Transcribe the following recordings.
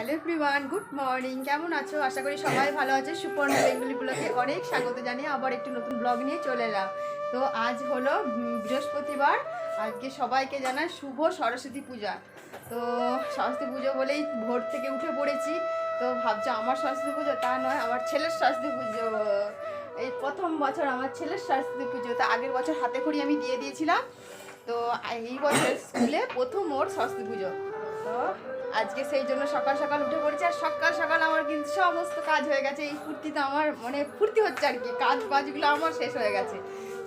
Hello everyone, good morning. কেমন আছো? আশা করি সবাই ভালো আছে। সুপর্ণ বেঙ্গলি অনেক স্বাগত জানিয়ে আবার একটি নতুন ব্লগ নিয়ে চলে এলাম। তো আজ হলো বৃহস্পতিবার। আজকে সবাইকে জানাই শুভ সরস্বতী পূজা। তো সরস্বতী পুজো বলেই ভোর থেকে উঠে পড়েছি। তো ভাবছ আমার সরস্বতী পুজো তা নয়, আমার ছেলের সরস্বতী পুজো। এই প্রথম বছর আমার ছেলের সরস্বতী পুজো, তা আগের বছর হাতে খড়ি আমি দিয়ে দিয়েছিলাম। তো এই বছর স্কুলে প্রথম ওর সরস্বতী পুজো। তো আজকে সেই জন্য সকাল সকাল উঠে পড়েছি, আর সকাল সকাল আমার কিন্তু সমস্ত কাজ হয়ে গেছে। এই ফুর্তিতে আমার মানে ফুর্তি হচ্ছে আর কি কাজ বাজগুলো আমার শেষ হয়ে গেছে।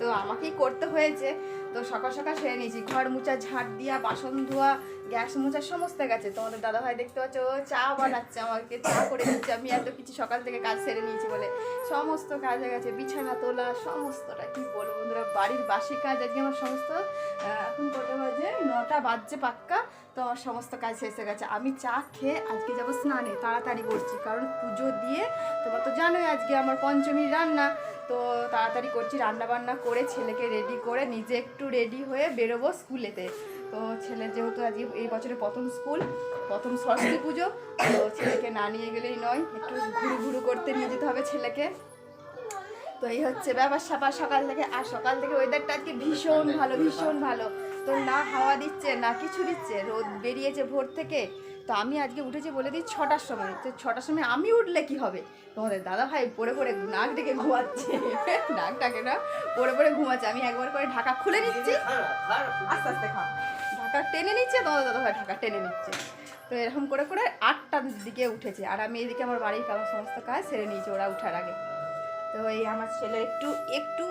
তো আমাকেই করতে হয়েছে। তো সকাল সকাল সেরে নিয়েছি, ঘর মুছা, ঝাড় দিয়া, বাসন ধোয়া, গ্যাস মোছা, সমস্ত গেছে। তোমাদের দাদা ভাই দেখতে পাচ্ছ, ও চা বানাচ্ছে আমাকে, চা করে দিচ্ছে। আমি এত কিছু সকাল থেকে কাজ সেরে নিয়েছি বলে। সমস্ত কাজ হয়ে গেছে, বিছানা তোলা, সমস্তটা কি বলব বন্ধুরা, বাড়ির বাসি কাজ, আজকে আমার সমস্ত এখন নটা বাজছে পাক্কা, তো সমস্ত কাজ শেষ হয়ে গেছে। আমি চা খেয়ে আজকে যাব স্নানে, তাড়াতাড়ি করছি, কারণ পুজো দিয়ে তোমরা তো জানোই আজকে আমার পঞ্চমীর রান্না। তো তাড়াতাড়ি করছি রান্না বান্না করে ছেলেকে রেডি করে নিজে একটু রেডি হয়ে বেরোবো স্কুলেতে। তো ছেলের যেহেতু আজকে এই বছরে প্রথম স্কুল, প্রথম সরস্বতী পুজো, তো ছেলেকে না নিয়ে গেলেই নয়, একটু ঘুরু ঘুরু করতে নিয়ে যেতে হবে ছেলেকে। তো এই হচ্ছে ব্যাপার স্যাপার সকাল থেকে, আর সকাল থেকে ওয়েদারটা আজকে ভীষণ ভালো ভীষণ ভালো। তো না হাওয়া দিচ্ছে, না কিছু দিচ্ছে, রোদ বেরিয়েছে ভোর থেকে। তো আমি আজকে উঠেছি বলে দিই ছটার সময়। তো ছটার সময় আমি উঠলে কি হবে? তোমাদের দাদা ভাই পড়ে পড়ে নাক ডেকে ঘুমাচ্ছে। নাক ডাকে না, পড়ে পড়ে ঘুমাচ্ছে। আমি একবার করে ঢাকা খুলে নিচ্ছি। আস্তে আস্তে খাও। ঢাকা টেনে নিচ্ছে, তোমাদের দাদা ভাই ঢাকা টেনে নিচ্ছে। তো এরকম করে করে আটটার দিকে উঠেছে। আর আমি এদিকে আমার বাড়ির কারণ সমস্ত কাজ সেরে নিয়েছি, ওরা উঠার আগে। তো এই আমার ছেলের একটু একটু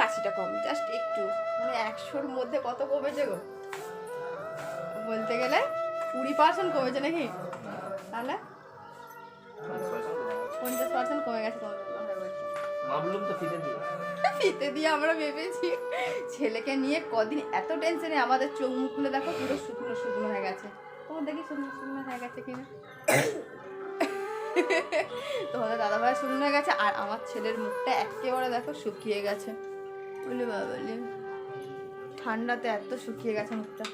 কাশিটা কম জাস্ট একটু। মানে একশোর মধ্যে কত কমেছে গো? বলতে গেলে কুড়ি পার্সেন্ট কমেছে নাকি? তাহলে পঞ্চাশ পার্সেন্ট কমে গেছে তোমার তো ফিতে দিয়ে। ফিতে দিয়ে আমরা ভেবেছি ছেলেকে নিয়ে কদিন এত টেনশনে আমাদের চোখ মুখগুলো দেখো পুরো শুকনো শুকনো হয়ে গেছে। তোমার দেখি শুকনো শুকনো হয়ে গেছে কিনা? তোমাদের দাদা ভাই শুকনো হয়ে গেছে, আর আমার ছেলের মুখটা একেবারে দেখো শুকিয়ে গেছে। বলি বাবলি ঠান্ডাতে এত শুকিয়ে গেছে মুখটা।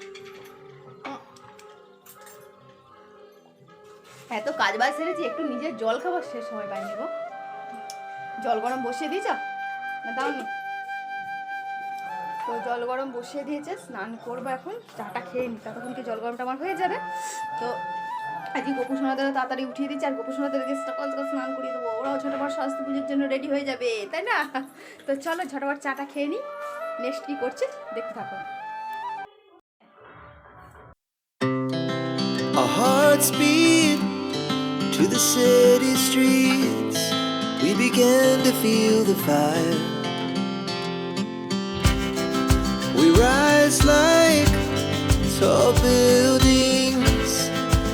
এত কাজ বাজ সেরেছি, একটু নিজের জল খাবার সে সময় পাইনি গো। জল গরম বসিয়ে দিয়েছ? না দাও তো জল গরম বসিয়ে দিয়েছে, স্নান করব এখন চাটা খেয়ে নি, ততক্ষণ কি জল গরমটা আমার হয়ে যাবে? তো আজকে গোপু সোনাদের তাড়াতাড়ি উঠিয়ে দিচ্ছি, আর গোপু সকাল স্নান করিয়ে দেবো ওরাও ছোটোবার স্বাস্থ্য পুজোর জন্য রেডি হয়ে যাবে, তাই না তো চলো ঝটপট চাটা খেয়ে নিই নেক্সট কী করছে দেখতে থাকো beat to the city streets. We began to feel the fire. We rise like tall buildings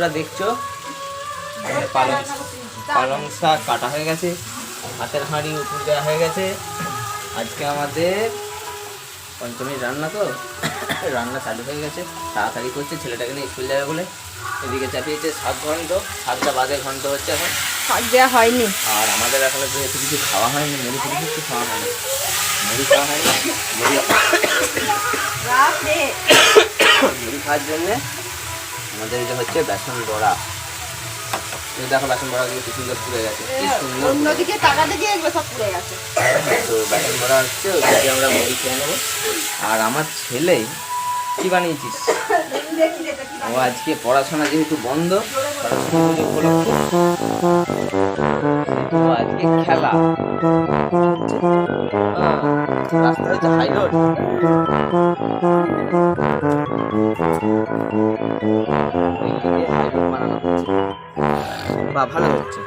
বন্ধুরা দেখছ? পালং পালং শাক কাটা হয়ে গেছে হাতের হাঁড়ি উঠে দেওয়া হয়ে গেছে। আজকে আমাদের পঞ্চমী রান্না তো রান্না চালু হয়ে গেছে তাড়াতাড়ি করছে ছেলেটাকে নিয়ে স্কুল যাবে বলে। এদিকে চাপিয়েছে সাত ঘন্ট সাতটা বাজে ঘন্ট হচ্ছে এখন। শাক দেওয়া হয়নি। আর আমাদের এখনও যেহেতু কিছু খাওয়া হয়নি মুড়ি ফুড়ি কিছু খাওয়া হয়নি। মুড়ি খাওয়া হয়নি। মুড়ি মুড়ি খাওয়ার জন্যে আমাদের এটা হচ্ছে বেসন বড়া। দেখো বেসন বড়াগুলো কি সুন্দর পুড়ে গেছে কি সুন্দর অন্যদিকে টাকা দেখে একবার সব পুড়ে গেছে। তো বেসন বড়া হচ্ছে ওইদিকে আমরা মুড়ি খেয়ে নেব। আর আমার ছেলে কি বানিয়েছিস? ও আজকে পড়াশোনা যেহেতু বন্ধ পড়াশোনা ও আজকে খেলা হ্যাঁ, রাস্তা হচ্ছে হাই রোড বা ভালো হচ্ছে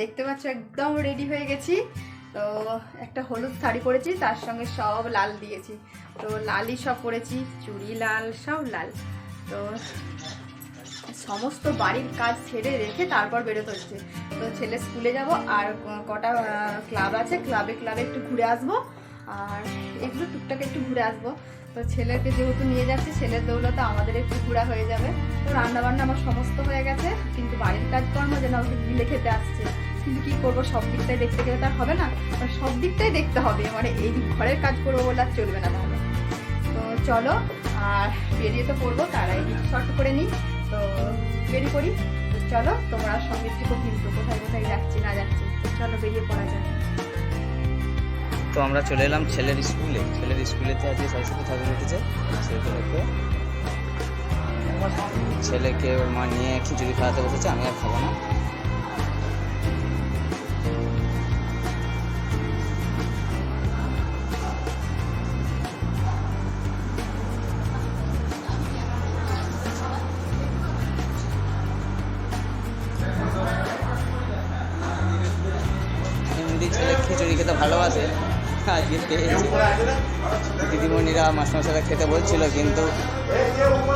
দেখতে পাচ্ছ, একদম রেডি হয়ে গেছি। তো একটা হলুদ শাড়ি পরেছি, তার সঙ্গে সব লাল দিয়েছি। তো লালই সব পরেছি, চুড়ি লাল, সব লাল। তো সমস্ত বাড়ির কাজ ছেড়ে রেখে তারপর বেরোতে হচ্ছে। তো ছেলে স্কুলে যাব, আর কটা ক্লাব আছে ক্লাবে ক্লাবে একটু ঘুরে আসব। আর এগুলো টুকটাক একটু ঘুরে আসব। তো ছেলেকে যেহেতু নিয়ে যাচ্ছি, ছেলের দৌলতে আমাদের একটু ঘোরা হয়ে যাবে। তো রান্না বান্না আমার সমস্ত হয়ে গেছে, কিন্তু বাড়ির কাজকর্ম যেন আমাকে গিলে খেতে আসছে। কিন্তু কি করব, সব দিকটাই দেখতে গেলে তার হবে না সব দিকটাই দেখতে হবে। মানে এই ঘরের কাজ করব বলে আর চলবে না তাহলে। তো চলো, আর বেরিয়ে তো পড়ব তারাই শর্ট করে নিই। তো বেরিয়ে পড়ি। চলো, তোমরা সঙ্গে থেকো কিন্তু কোথায় কোথায় যাচ্ছি না যাচ্ছি, চলো বেরিয়ে পড়া যায় তো আমরা চলে এলাম ছেলের স্কুলে। ছেলের স্কুলেতে আজকে সরস্বতী ঠাকুর উঠেছে সেগুলোকে ছেলেকে ওর মা নিয়ে খিচুড়ি খাওয়াতে বসেছে, আমি আর খাব না। আজকে দিদিমণিরা মাস্টারমশাইরা খেতে বলছিল, কিন্তু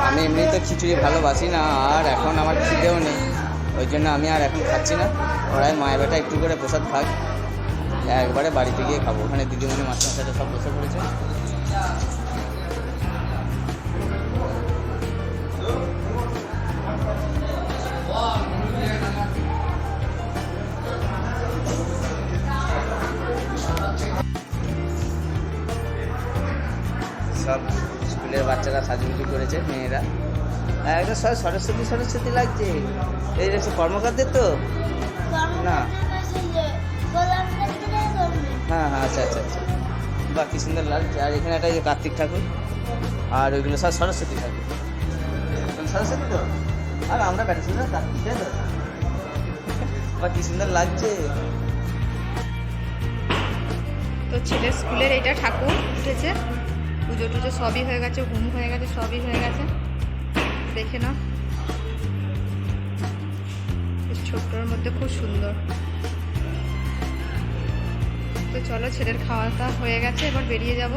আমি এমনি তো খিচুড়ি ভালোবাসি না, আর এখন আমার খিদেও নেই। ওই জন্য আমি আর এখন খাচ্ছি না। ওরাই মায়ের বেটা একটু করে প্রসাদ খাক। একবারে বাড়িতে গিয়ে খাব। ওখানে দিদিমণি মাস্টারমশাইরা সব বসে পড়েছে। সব স্কুলের বাচ্চারা সাজুগুজু করেছে, মেয়েরা। একদম সব সরস্বতী সরস্বতী লাগছে। এই যে কর্মকর্তাদের তো? না। হ্যাঁ হ্যাঁ আচ্ছা আচ্ছা আচ্ছা। বাহ, কি সুন্দর লাগছে। আর এখানে একটা কার্তিক ঠাকুর। আর ওইগুলো সব সরস্বতী ঠাকুর। সরস্বতী তো? আর আমরা ব্যাটাচ্ছি না কার্তিক তো? বাহ, কি সুন্দর লাগছে। তো ছেলের স্কুলের এটা ঠাকুর উঠেছে। পুজো টুজো সবই হয়ে গেছে, ঘুম হয়ে গেছে, সবই হয়ে গেছে। দেখে নাও। ছোট্টর মধ্যে খুব সুন্দর। তো চলো ছেলের খাওয়া দাওয়া হয়ে গেছে, এবার বেরিয়ে যাব।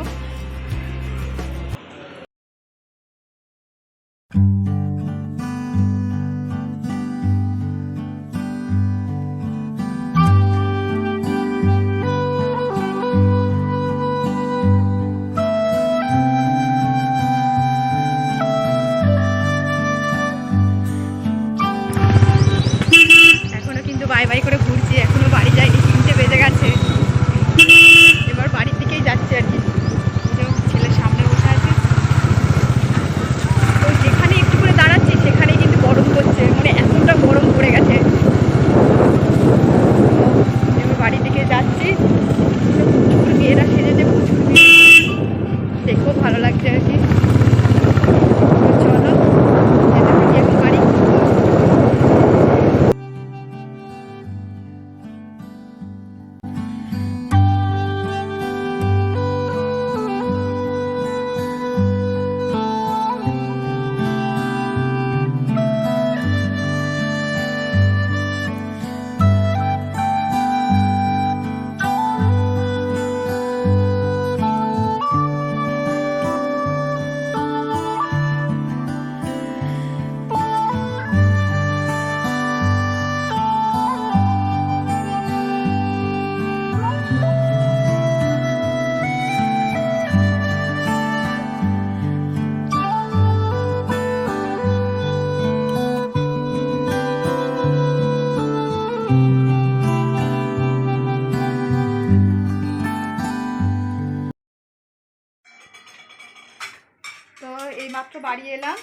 মাত্র বাড়ি এলাম।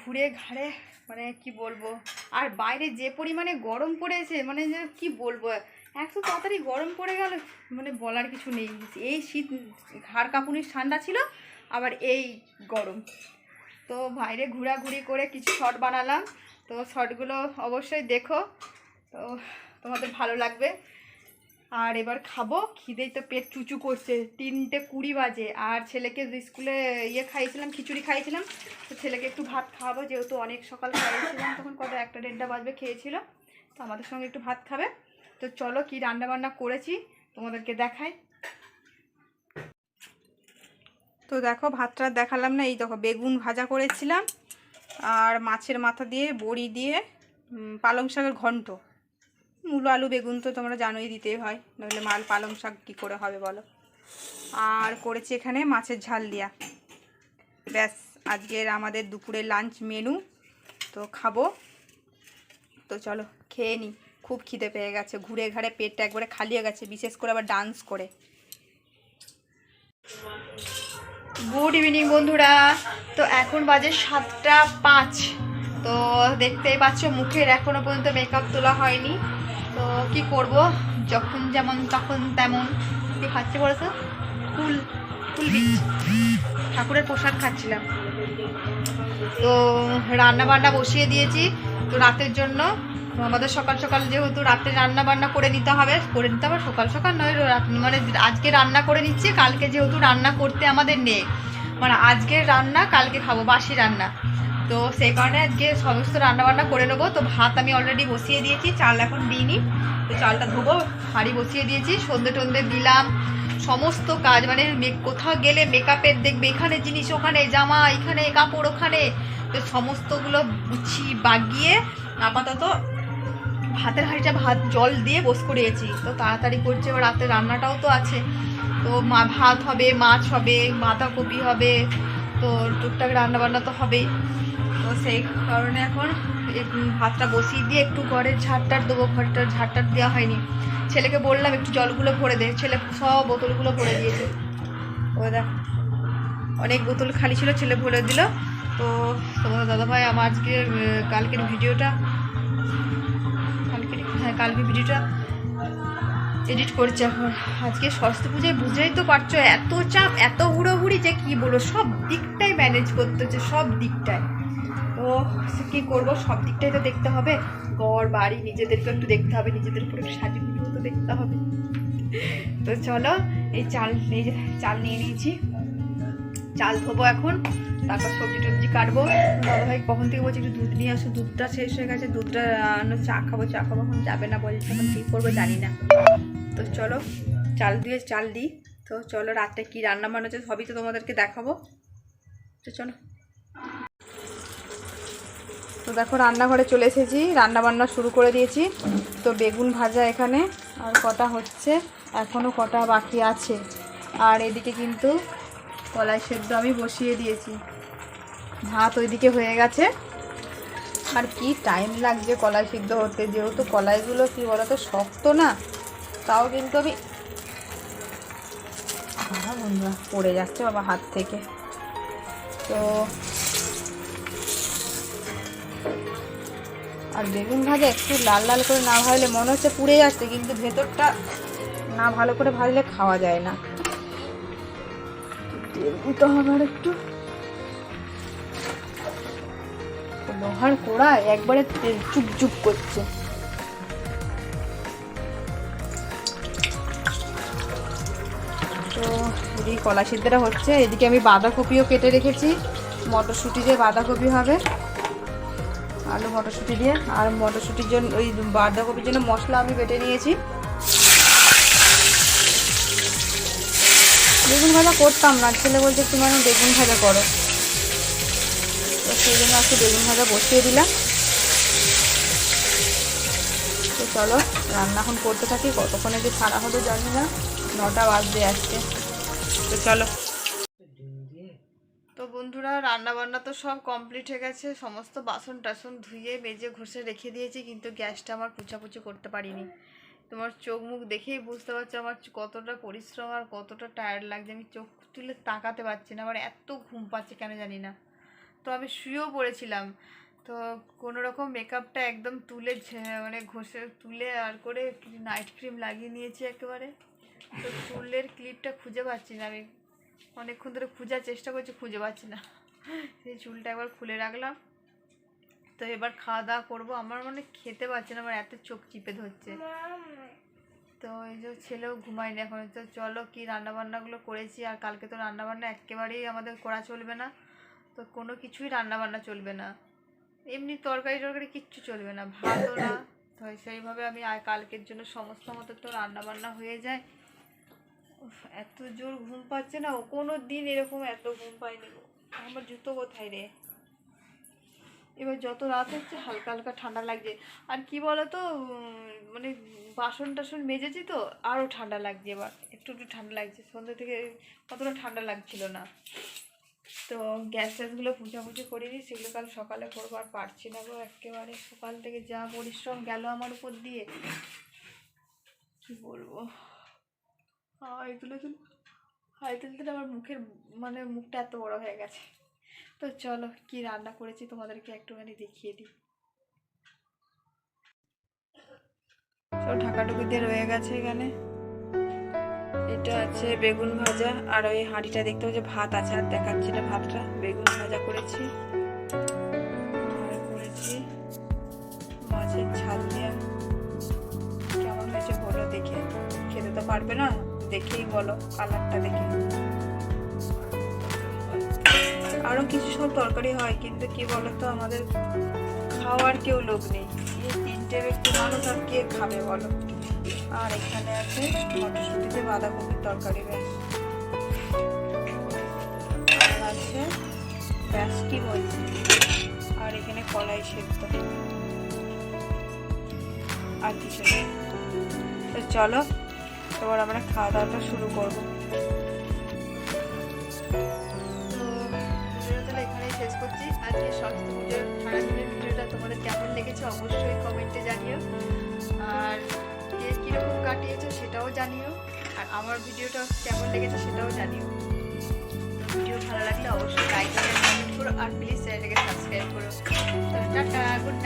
ঘুরে ঘাড়ে মানে কি বলব? আর বাইরে যে পরিমাণে গরম পড়েছে মানে যে কি বলব? এত তাড়াতাড়ি গরম পড়ে গেল মানে বলার কিছু নেই। এই শীত, ঘাড় কাঁপুনির ঠান্ডা ছিল, আবার এই গরম। তো বাইরে ঘোরাঘুরি করে কিছু শর্ট বানালাম। তো শর্টগুলো অবশ্যই দেখো। তো তোমাদের ভালো লাগবে। আর এবার খাব। খিদেই তো পেট চুচু করছে। তিনটে কুড়ি বাজে। আর ছেলেকে স্কুলে ইয়ে খাইয়েছিলাম, খিচুড়ি খাইয়েছিলাম, তো ছেলেকে একটু ভাত খাওয়াবো। যেহেতু অনেক সকাল খাইয়েছিলাম, তখন কত একটা দেড়টা বাজবে খেয়েছিল। তো আমাদের সঙ্গে একটু ভাত খাবে। তো চলো কি রান্না বান্না করেছি, তোমাদেরকে দেখাই। তো দেখো, ভাতটা দেখালাম না। এই দেখো, বেগুন ভাজা করেছিলাম। আর মাছের মাথা দিয়ে, বড়ি দিয়ে পালং শাকের ঘন্ট। মূলো আলু, বেগুন তো তোমরা জানোই দিতেই হয়। নইলে মাল পালং শাক কী করে হবে বলো? আর করেছি এখানে মাছের ঝাল দিয়া। ব্যাস, আজকের আমাদের দুপুরের লাঞ্চ মেনু তো খাব। তো চলো, খেয়ে নিই খুব খিদে পেয়ে গেছে। ঘুরে ঘাড়ে পেটটা একবারে খালি হয়ে গেছে, বিশেষ করে আবার ডান্স করে। গুড ইভিনিং বন্ধুরা। তো এখন বাজে সাতটা পাঁচ। তো দেখতেই পাচ্ছ, মুখের এখনও পর্যন্ত মেকআপ তোলা হয়নি। তো কি করব? যখন যেমন তখন তেমন। কি খাচ্ছি বলতো ফুল ফুল ঠাকুরের প্রসাদ খাচ্ছিলাম। তো রান্না বান্না বসিয়ে দিয়েছি। তো রাতের জন্য আমাদের সকাল সকাল যেহেতু রাতে রান্না বান্না করে নিতে হবে, করে নিতে হবে, সকাল সকাল নয় মানে আজকে রান্না করে নিচ্ছি, কালকে যেহেতু রান্না করতে আমাদের নেই। মানে আজকের রান্না, কালকে খাব, বাসি রান্না। তো সেই কারণে আজকে সমস্ত রান্নাবান্না করে নেব। তো ভাত আমি অলরেডি বসিয়ে দিয়েছি, চাল এখন দিইনি। তো চালটা ধোবো, হাঁড়ি বসিয়ে দিয়েছি, সন্ধে টন্ধে দিলাম। সমস্ত কাজ মানে কোথাও গেলে মেকআপের দেখবে, এখানে জিনিস, ওখানে জামা, এখানে কাপড়, ওখানে। তো সমস্তগুলো গুছি বাগিয়ে আপাতত ভাতের হাঁড়িটা ভাত, জল দিয়ে বস করিয়েছি। তো তাড়াতাড়ি করছে রাতে রান্নাটাও তো আছে। তো মা ভাত হবে, মাছ হবে, বাঁধাকপি হবে তো টুকটাক রান্না বান্না তো হবেই। তো সেই কারণে এখন ভাতটা বসিয়ে দিয়ে একটু ঘরের ঝাড়টার দেবো, ঘরটার ঝাড়টার দেওয়া হয়নি। ছেলেকে বললাম একটু জলগুলো ভরে দে, ছেলে সব বোতলগুলো ভরে দিয়েছে। ও দেখ, অনেক বোতল খালি ছিল, ছেলে ভরে দিল। তো তোমার দাদাভাই, আমার আজকে কালকের ভিডিওটা, কালকের হ্যাঁ কালকে ভিডিওটা এডিট করছে। এখন আজকে সরস্বতী পুজোয় বুঝেই তো পারছ, এত চাপ, এত হুড়োহুড়ি যে কি বলব, সব দিকটাই ম্যানেজ করতে হচ্ছে, সব দিকটায় তো কী করব, সব দিকটাই তো দেখতে হবে। ঘর, বাড়ি, নিজেদেরকে একটু দেখতে হবে, নিজেদের উপরে একটু সাজি তো দেখতে হবে। তো চলো, এই চাল এই চাল নিয়ে নিয়েছি। চাল ধোবো এখন, তারপর সবজি টবজি কাটবো। দাদাভাই কখন থেকে বলছি একটু দুধ নিয়ে আসো, দুধটা শেষ হয়ে গেছে, দুধটা চা খাব চা খাব, এখন যাবে না বলছে, এখন কী করব জানি না। তো চলো, চাল দিয়ে চাল দিই। তো চলো রাত্রে কী রান্না বান্না হচ্ছে সবই তো তোমাদেরকে দেখাবো। তো চলো। তো দেখো রান্নাঘরে চলে এসেছি, রান্না বান্না শুরু করে দিয়েছি। তো বেগুন ভাজা এখানে, আর কটা হচ্ছে এখনও কটা বাকি আছে। আর এদিকে কিন্তু কলাই সেদ্ধ আমি বসিয়ে দিয়েছি। ভাত ওইদিকে হয়ে গেছে। আর কি টাইম লাগছে কলাই সিদ্ধ হতে, যেহেতু কলাইগুলো কি বলতো, শক্ত না তাও কিন্তু আমি বন্ধুরা, পড়ে যাচ্ছে বাবা হাত থেকে। তো আর বেগুন ভাজা একটু লাল লাল করে না ভাজলে মনে হচ্ছে পুড়ে যাচ্ছে, কিন্তু ভেতরটা না ভালো করে ভাজলে খাওয়া যায় না। তেল হবে আর একটু লোহার কোড়ায় একবারে তেল চুপ করছে। তো এদিকে কলা সিদ্ধটা হচ্ছে। এদিকে আমি বাঁধাকপিও কেটে রেখেছি। মটরশুঁটি দিয়ে বাঁধাকপি হবে। আলু মটরশুঁটি দিয়ে। আর মটরশুঁটির জন্য, ওই বাঁধাকপির জন্য মশলা আমি বেটে নিয়েছি। বেগুন ভাজা করতাম না। ছেলে বলছে তুমি আমি বেগুন ভাজা করো। তো সেই জন্য আজকে বেগুন ভাজা বসিয়ে দিলাম। চলো, রান্না এখন করতে থাকি, কতক্ষণে যে ছাড়া হলো জানি না, নটা বাজতে আসছে তো চলো। তো বন্ধুরা রান্না বান্না তো সব কমপ্লিট হয়ে গেছে, সমস্ত বাসন টাসন ধুয়ে, মেজে, ঘষে রেখে দিয়েছি, কিন্তু গ্যাসটা আমার পুচাপুচি করতে পারিনি। তোমার চোখ মুখ দেখেই বুঝতে পারছ আমার কতটা পরিশ্রম আর কতটা টায়ার্ড লাগছে। আমি চোখ তুলে তাকাতে পারছি না, আমার এত ঘুম পাচ্ছে কেন জানি না। তো আমি শুয়েও পড়েছিলাম। তো কোনো রকম মেকআপটা একদম তুলে মানে ঘষে, তুলে আর করে নাইট ক্রিম লাগিয়ে নিয়েছি একেবারে। তো চুলের ক্লিপটা খুঁজে পাচ্ছি না। আমি অনেকক্ষণ ধরে খোঁজার চেষ্টা করছি, খুঁজে পাচ্ছি না। সেই চুলটা একবার খুলে রাখলাম। তো এবার খাওয়া দাওয়া করব। আমার মানে খেতে পারছি না, আমার এত চোখ চিপে ধরছে। তো এই যে ছেলেও ঘুমায়নি এখন। তো চলো কি রান্নাবান্নাগুলো করেছি। আর কালকে তো রান্নাবান্না একেবারেই আমাদের করা চলবে না। তো কোনো কিছুই রান্নাবান্না চলবে না। এমনি তরকারি টরকারি কিচ্ছু চলবে না। ভাতও না। সেইভাবে আমি আর কালকের জন্য সমস্ত মতো তো রান্নাবান্না হয়ে যায়। এত জোর ঘুম পাচ্ছে না। কোনো দিন এরকম এত ঘুম পাইনি আমার জুতো কোথায় রে? এবার যত রাত হচ্ছে, হালকা হালকা ঠান্ডা লাগছে। আর কি বলো তো মানে বাসন টাসন মেজেছি তো, আরও ঠান্ডা লাগছে এবার। একটু একটু ঠান্ডা লাগছে। সন্ধ্যে থেকে অতটা ঠান্ডা লাগছিল না। তো গ্যাস ট্যাসগুলো পুজাপুজি করিনি সেগুলো কাল সকালে করব আর পারছি না গো একেবারে। সকাল থেকে যা পরিশ্রম গেল আমার উপর দিয়ে। কি বলব? আর এগুলো তো হাই তুলতে না আমার মুখের মানে মুখটা এত বড় হয়ে গেছে। তো চলো, কি রান্না করেছি তোমাদেরকে একটুখানি দেখিয়ে দিই। ঢাকাটুকু দিয়ে রয়ে গেছে এখানে। এটা আছে বেগুন ভাজা, আর ওই হাঁড়িটা দেখতে পাচ্ছি ভাত আছে, আর দেখাচ্ছি না ভাতটা। বেগুন ভাজা করেছি। করেছি মাছের ঝাল দিয়ে। কেমন হয়েছে বলো দেখে। খেতে তো পারবে না? দেখেই বলো, কালারটা দেখে। আরও কিছু সব তরকারি হয়, কিন্তু কি বলতো, আমাদের খাওয়ার কেউ লোক নেই। এই তিনটে ব্যক্তি মানুষ, আর কে খাবে বলো? আর এখানে আছে মটরশুটিতে বাঁধাকপির তরকারি আর আছে ব্যাস কি বলছি। আর এখানে কলাই সেদ্ধ। আর কিছু তো চলো, এবার আমরা খাওয়া দাওয়াটা শুরু করব। শেষ করছি। আজকে সরস্বতী পুজোর সারাদিনের ভিডিওটা তোমাদের কেমন লেগেছে অবশ্যই কমেন্টে জানিও। আর কে কীরকম কাটিয়েছো সেটাও জানিও। আর আমার ভিডিওটা কেমন লেগেছে সেটাও জানিও। ভিডিও ভালো লাগলে অবশ্যই লাইক করে কমেন্ট করো আর প্লিজ চ্যানেলটাকে সাবস্ক্রাইব করো। Tata good night